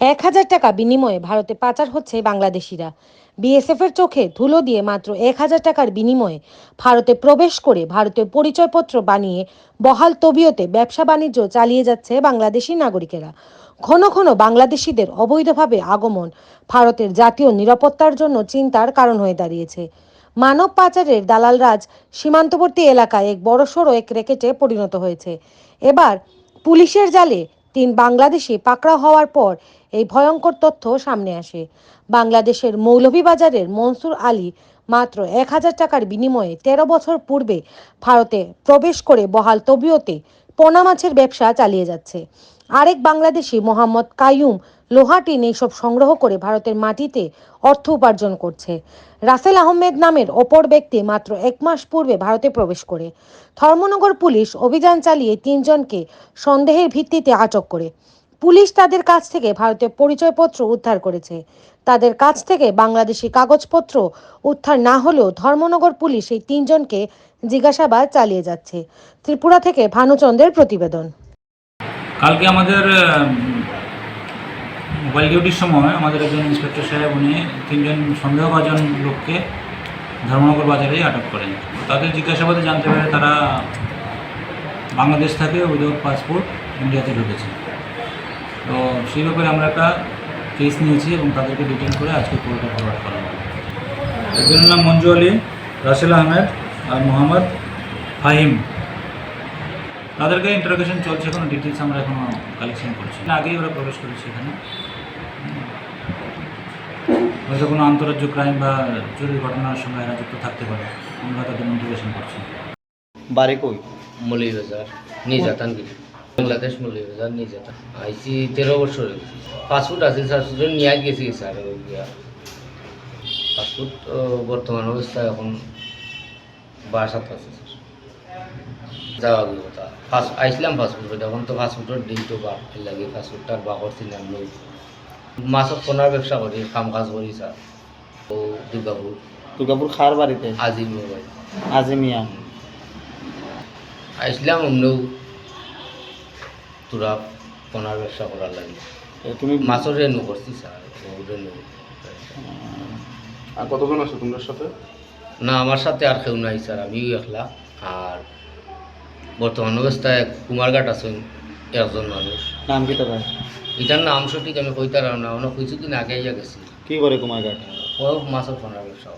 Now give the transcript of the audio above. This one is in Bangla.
এক হাজার টাকা বিনিময়ে ভারতে পাচার হচ্ছে বাংলাদেশিরা। বিএসএফ এর চোখে ধুলো দিয়ে মাত্র এক হাজার টাকার বিনিময়ে ভারতে প্রবেশ করে ভারতীয় পরিচয়পত্র বানিয়ে বহাল তবিয়তে ব্যবসা বাণিজ্য চালিয়ে যাচ্ছে বাংলাদেশি নাগরিকেরা। ঘন ঘন বাংলাদেশিদের অবৈধভাবে আগমন ভারতের জাতীয় নিরাপত্তার জন্য চিন্তার কারণ হয়ে দাঁড়িয়েছে। মানব পাচারের দালাল রাজ সীমান্তবর্তী এলাকায় এক বড়সড় এক রেকেটে পরিণত হয়েছে। এবার পুলিশের জালে তিন বাংলাদেশি পাকড়া হওয়ার পর এই ভয়ঙ্কর তথ্য সামনে আসে। বাংলাদেশের মৌলভীবাজারের মনসুর আলী মাত্র এক হাজার টাকার বিনিময়ে তেরো বছর পূর্বে ভারতে প্রবেশ করে বহাল তবিয়তে পোনা মাছের ব্যবসা চালিয়ে যাচ্ছে। আরেক বাংলাদেশি মোহাম্মদ কাইয়ুম লোহাটিন এইসব সংগ্রহ করে ভারতের মাটিতে অর্থ উপার্জন করছে। রাসেল আহমেদ নামের অপর ব্যক্তি মাত্র এক মাস পূর্বে ভারতে প্রবেশ করে। ধর্মনগর পুলিশ অভিযান চালিয়ে তিনজনকে সন্দেহের ভিত্তিতে আটক করে। পুলিশ তাদের কাছ থেকে ভারতীয় পরিচয়পত্র উদ্ধার করেছে। তাদের কাছ থেকে বাংলাদেশি কাগজপত্র উদ্ধার না হলেও ধর্মনগর পুলিশ এই তিনজনকে জিজ্ঞাসাবাদ চালিয়ে যাচ্ছে। ত্রিপুরা থেকে ভানুচন্দ্রের প্রতিবেদন। কালকে আমাদের মোবাইল ডিউটির সময় আমাদের একজন ইন্সপেক্টর সাহেব, উনি তিনজন সন্দেহভাজন লোককে ধর্মনগর বাজারে আটক করেন। তাদের জিজ্ঞাসাবাদে জানতে পারে তারা বাংলাদেশ থেকে উইদাউট পাসপোর্ট ইন্ডিয়াতে ঢুকেছে। তো সেই ব্যাপারে আমরা একটা কেস নিয়েছি এবং তাদেরকে ডিটেন করে আজকে কোর্টে ফরওয়ার্ড করা হবে একজনের নাম মঞ্জু আলী, রাসেল আহমেদ আর মোহাম্মদ ফাহিম। তাদেরকে ইন্টারোগেশন চলছে কোনো ডিটেলস আমরা এখনও কালেকশন করছি আগেই ওরা প্রবেশ করেছে এখানে। হয়তো কোনো আন্তরাজ্য ক্রাইম বা চুরির ঘটনার সঙ্গে এরা যুক্ত থাকতে পারে, আমরা তাদের ইন্টারোগেশন করছি। বাড়ি কই মৌলভীবাজার নির্যাতন। বাংলাদেশ মৌলভীবাজার নির্যাতন আইসি তেরো বছর পাসপোর্ট আছে স্যার নিয়ে গেছি স্যার পাসপোর্ট বর্তমান অবস্থায় এখন বাসাত আছে যাওয়া গেল কথা ফার্স্ট আইসলাম পাসপোর্ট। এখন তো পাসপোর্টের দিনটো বা লাগে পাসপোর্টটার বা করছিলাম লোক মাছত কোনার ব্যবসা করি কাম কাজ করি স্যার। ও দুর্গাপুর। দুর্গাপুর খার বাড়িতে? আজিম মোবাইল। আজিমিয়া। আইসলাম অমনেও তোরা পোনার ব্যবসা করার লাগে। তুমি মাছের রেনু করছি স্যার রেনু আর কতজন আছে তোমার সাথে? না আমার সাথে আর কেউ নাই স্যার আমিও একলা। আর বর্তমান অবস্থায় কুমারঘাট আছেন একজন মানুষ নাম কি তার এটার নাম সঠিক আমি কইতারাম না অনেক কিছুদিন আগে গেছি। কি করে কুমারঘাট ও মাছের পোনার ব্যবসা